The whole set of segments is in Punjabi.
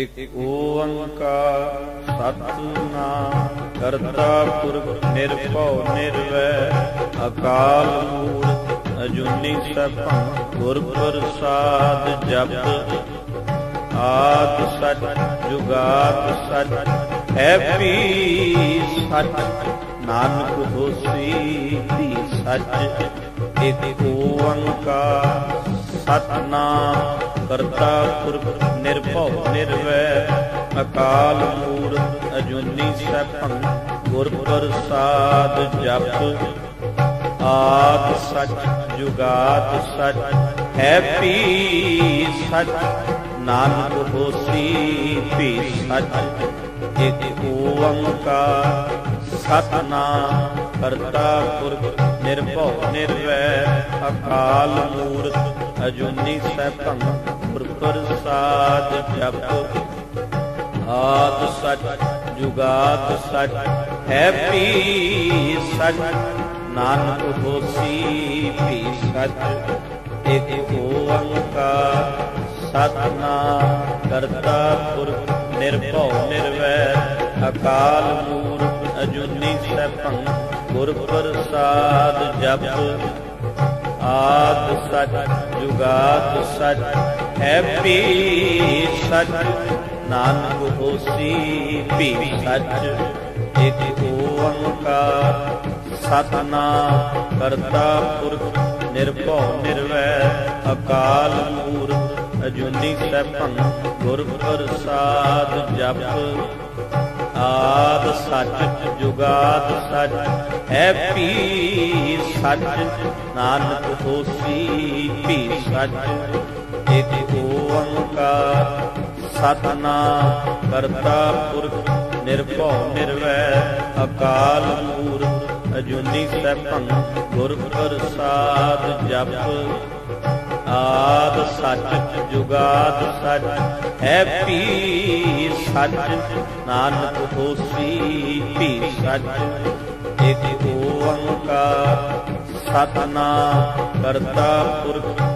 ਇਕ ਓੰਕਾਰ ਸਤਨਾਮ ਕਰਤਾ ਪੁਰਖ ਨਿਰਭਉ ਨਿਰਵੈਰ ਅਕਾਲ ਮੂਰਤ ਅਜੂਨੀ ਸਭੰ ਗੁਰ ਪ੍ਰਸਾਦ ਜਪ ਆਦ ਸਚ ਜੁਗਾਦ ਸਚ ਐਪੀ ਵੀ ਸਚ ਨਾਨਕ ਹੋਸੀ ਵੀ ਸਚ ਇਕ ਓੰਕਾਰ ਸਤਨਾਮ। ਕਰਤਾ ਪੁਰਖ ਨਿਰਭਉ ਨਿਰਵੈ, ਅਕਾਲ ਮੂਰਤ ਅਜੂਨੀ ਸੈਭੰ ਗੁਰ ਪ੍ਰਸਾਦ ਜਪ, ਆਦ ਸਚ ਜੁਗਾਤ ਸਚ, ਹੈ ਪੀ ਸਚ, ਨਾਨਕ ਹੋਸੀ ਪੀ ਸਚ, ਇਕ ਓੰਕਾਰ ਸਤਨਾਮ ਕਰਤਾ ਪੁਰਖ ਨਿਰਭਉ ਨਿਰਵੈਰ ਅਕਾਲ ਮੂਰਤ ਅਜੂਨੀ ਸੈਭੰ ਪ੍ਰਸਾਦ ਜਪ। ਆਦ ਸਚ, ਜੁਗਾਦ ਸਚ, ਹੈ ਵੀ ਸਚ, ਨਾਨਕ ਹੋਸੀ ਵੀ ਸਚ। ਇਕ ਓੰਕਾਰ ਸਤਨਾਮ ਕਰਤਾ ਪੁਰਖ ਨਿਰਭਉ ਨਿਰਵੈਰ ਅਕਾਲ ਮੂਰਤ ਅਜੂਨੀ ਸੈਭੰ ਗੁਰ ਪ੍ਰਸਾਦ ਜਪ। ਆਦ ਸਚ, ਜੁਗਾਦ ਸਚ ਹੈ ਵੀ ਸਚ, ਨਾਨਕ ਹੋਸੀ ਵੀ ਸਚ ਇਕ ਓੰਕਾਰ ਸਤਨਾਮ ਕਰਤਾ ਪੁਰਖ, ਨਿਰਭਉ ਨਿਰਵੈਰ ਅਕਾਲ ਮੂਰਤ ਅਜੂਨੀ ਸੈਭੰ, ਗੁਰ ਪ੍ਰਸਾਦ ਜਪ। ਆਦ ਸੱਚ, ਜੁਗਾਦ ਸੱਚ ਹੈ ਪੀ ਸੱਚ, ਨਾਨਕ ਹੋਸੀ ਵੀ ਸਚ। ਇਕ ਓੰਕਾਰ ਸਤਨਾਮ ਕਰਤਾ ਪੁਰਖ, ਨਿਰਭਉ ਨਿਰਵੈਰ ਅਕਾਲ ਮੂਰਤ ਅਜੂਨੀ ਸੈਭੰ ਗੁਰ ਪ੍ਰਸਾਦ ਜਪ। ਆਦ ਸਚ ਜੁਗਾਦ ਸੱਚ, ਹੈ ਵੀ ਸੱਚ, ਨਾਨਕ ਹੋਸੀ ਵੀ ਸਚ। ਇਕ ਓੰਕਾਰ ਸਤਨਾਮ ਕਰਤਾ ਪੁਰਖ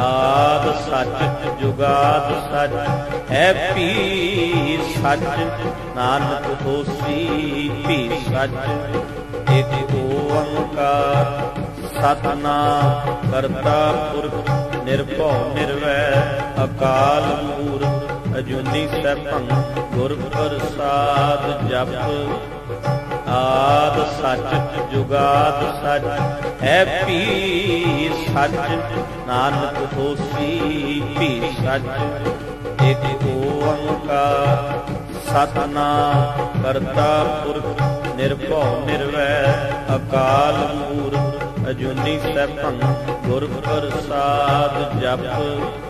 ਆਦ ਸਚ ਜੁਗਾਦ ਸੱਚ, ਹੈ ਵੀ ਸਚ, ਨਾਨਕ ਹੋਸੀ ਵੀ ਸਚ। ਇਕ ਓੰਕਾਰ ਸਤਨਾਮ ਕਰਤਾ ਪੁਰਖ, ਨਿਰਭਉ ਨਿਰਵੈ, ਅਕਾਲ ਮੂਰਤ ਅਜੂਨੀ ਸੈਭੰ ਗੁਰ ਪ੍ਰਸਾਦ ਜਪ। ਆਦ ਸਚ ਜੁਗਾਦ ਸੱਚ ਹੈ ਵੀ ਸਚ, ਨਾਨਕ ਹੋਸੀ ਵੀ ਸਚ। ਇਕ ਓੰਕਾਰ ਸਤਨਾਮ ਕਰਤਾ ਪੁਰਖ, ਨਿਰਭਉ ਨਿਰਵੈਰ ਅਕਾਲ ਮੂਰਤ ਅਜੂਨੀ ਸੈਭੰ ਗੁਰ ਪ੍ਰਸਾਦ ਜਪ।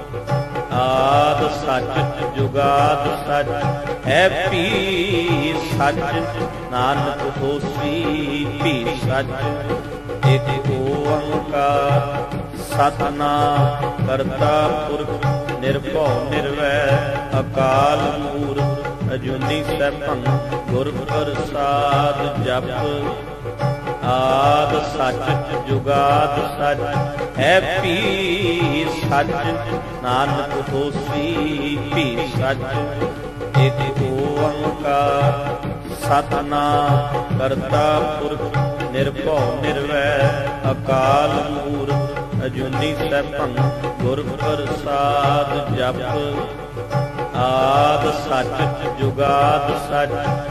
ਆਦ ਸਚ ਜੁਗਾਦ ਸਚ, ਹੈ ਵੀ ਸਚ, ਨਾਨਕ ਹੋਸੀ ਵੀ ਸਚ। ਇਕ ਓੰਕਾਰ ਸਤਨਾਮ ਕਰਤਾ ਪੁਰਖ, ਨਿਰਭਉ ਨਿਰਵੈਰ ਅਕਾਲ ਮੂਰਤ ਅਜੂਨੀ ਸੈਭੰ ਗੁਰ ਪ੍ਰਸਾਦ ਜਪ। ਆਦ ਸੱਚ, ਜੁਗਾਦ ਸੱਚ। ਹੈ ਪੀ ਸੱਚ, ਨਾਨਕ ਹੋਸੀ ਪੀ ਸੱਚ। ਇਕ ਓੰਕਾਰ ਸਤਨਾਮ ਕਰਤਾ ਪੁਰਖ, ਨਿਰਭਉ ਨਿਰਵੈ ਅਕਾਲ ਮੂਰਤ ਅਜੂਨੀ ਸੈਭੰ ਗੁਰ ਪ੍ਰਸਾਦ ਜਪ। ਆਦ ਸੱਚ, ਜੁਗਾਦ ਸੱਚ।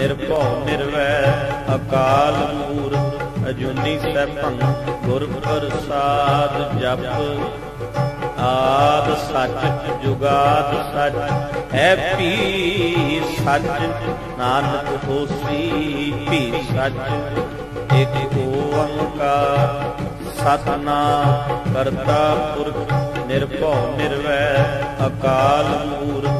ਨਿਰਭਉ ਨਿਰਵੈਰ ਅਕਾਲ ਮੂਰਤ ਅਜੂਨੀ ਸੈਭੰ ਗੁਰ ਪ੍ਰਸਾਦ ਜਪ। ਆਦ ਸੱਚ ਜੁਗਾਦ ਸੱਚ ਹੈ ਪੀ ਸੱਚ, ਨਾਨਕ ਹੋਸੀ ਪੀ ਸੱਚ। ਇਕ ਓੰਕਾਰ ਸਤਨਾਮ ਕਰਤਾ ਪੁਰਖ, ਨਿਰਭਉ ਨਿਰਵੈਰ ਅਕਾਲ ਮੂਰਤ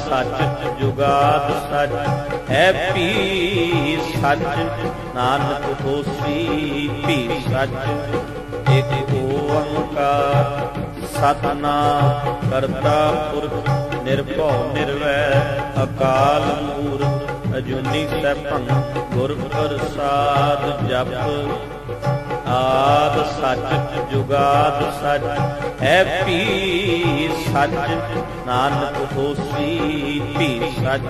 ਸੱਚ ਜੁਗਾਦ ਸੱਚ, ਹੈ ਪੀ ਸੱਚ, ਨਾਨਕ ਹੋਸੀ ਪੀ ਸੱਚ। ਇਕ ਓੰਕਾਰ ਸਤਨਾਮ ਕਰਤਾ ਪੁਰਖ, ਨਿਰਭਉ ਨਿਰਵੈਰ ਅਕਾਲ ਮੂਰਤ ਅਜੂਨੀ ਸੈਭੰ ਗੁਰ ਪ੍ਰਸਾਦ ਜਪ। ਆਦ ਸੱਚ ਜੁਗਾਦ ਸੱਚ, ਹੈ ਪੀ ਸੱਚ, ਨਾਨਕ ਹੋਸੀ ਪੀ ਸੱਚ।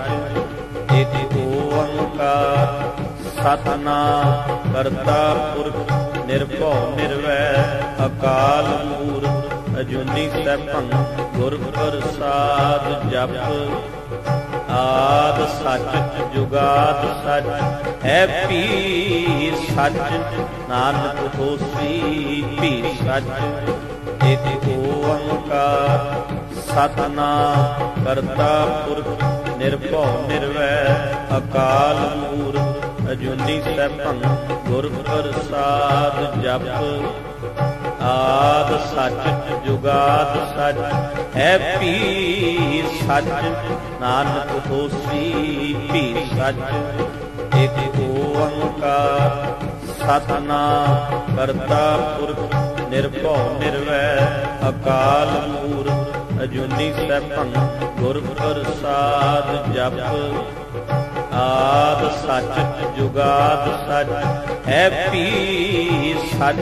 ਇਕ ਓੰਕਾਰ ਸਤਨਾਮ ਕਰਤਾ ਪੁਰਖ, ਨਿਰਭਉ ਨਿਰਵੈਰ ਅਕਾਲ ਮੂਰਤ ਅਜੂਨੀ ਸੈਭੰ ਗੁਰ ਪ੍ਰਸਾਦ ਜਪ ਆਦ ਸੱਚ ਜੁਗਾਦ ਸੱਚ, ਹੈ ਪੀ ਸੱਚ, ਨਾਨਕ ਹੋਸੀ ਪੀ ਸੱਚ। ਇਕ ਓੰਕਾਰ ਸਤਨਾਮ ਕਰਤਾ ਪੁਰਖ, ਨਿਰਭਉ ਨਿਰਵੈ ਅਕਾਲ ਮੂਰਤ ਅਜੂਨੀ ਸੈਭੰ ਗੁਰ ਪ੍ਰਸਾਦ ਜਪ। ਆਦ ਸੱਚ ਜੁਗਾਦ ਸੱਚ, ਹੈ ਪੀ ਸੱਚ, ਨਾਨਕ ਹੋਸੀ ਪੀ ਸੱਚ। ਇਕ ਓੰਕਾਰ ਸਤਨਾਮ ਕਰਤਾ ਪੁਰਖ, ਨਿਰਭਉ ਨਿਰਵੈ ਅਕਾਲ ਮੂਰਤ ਅਜੂਨੀ ਸੈਭੰ ਗੁਰ ਪ੍ਰਸਾਦ ਜਪ। ਆਦ ਸੱਚ ਜੁਗਾਦ ਸੱਚ, ਹੈ ਪੀ ਸੱਚ,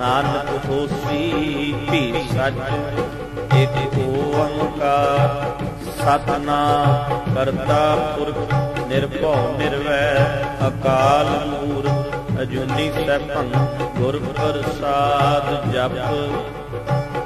ਨਾਨਕ ਹੋਸੀ ਪੀ ਸੱਚ। ਇਕ ਓੰਕਾਰ ਸਤਨਾਮ ਕਰਤਾ ਪੁਰਖ, ਨਿਰਭਉ ਨਿਰਵੈਰ ਅਕਾਲ ਮੂਰਤ ਅਜੂਨੀ ਸੈਭੰ ਗੁਰ ਪ੍ਰਸਾਦ ਜਪ।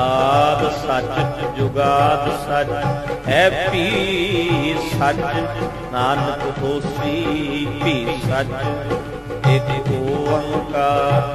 ਆਦ ਸੱਚ ਜੁਗਾਦ ਸੱਚ ਹੈ ਪੀ ਸੱਚ ਨਾਨਕ ਹੋਸੀ ਪੀ ਸੱਚ। ਇਕ ਓੰਕਾਰ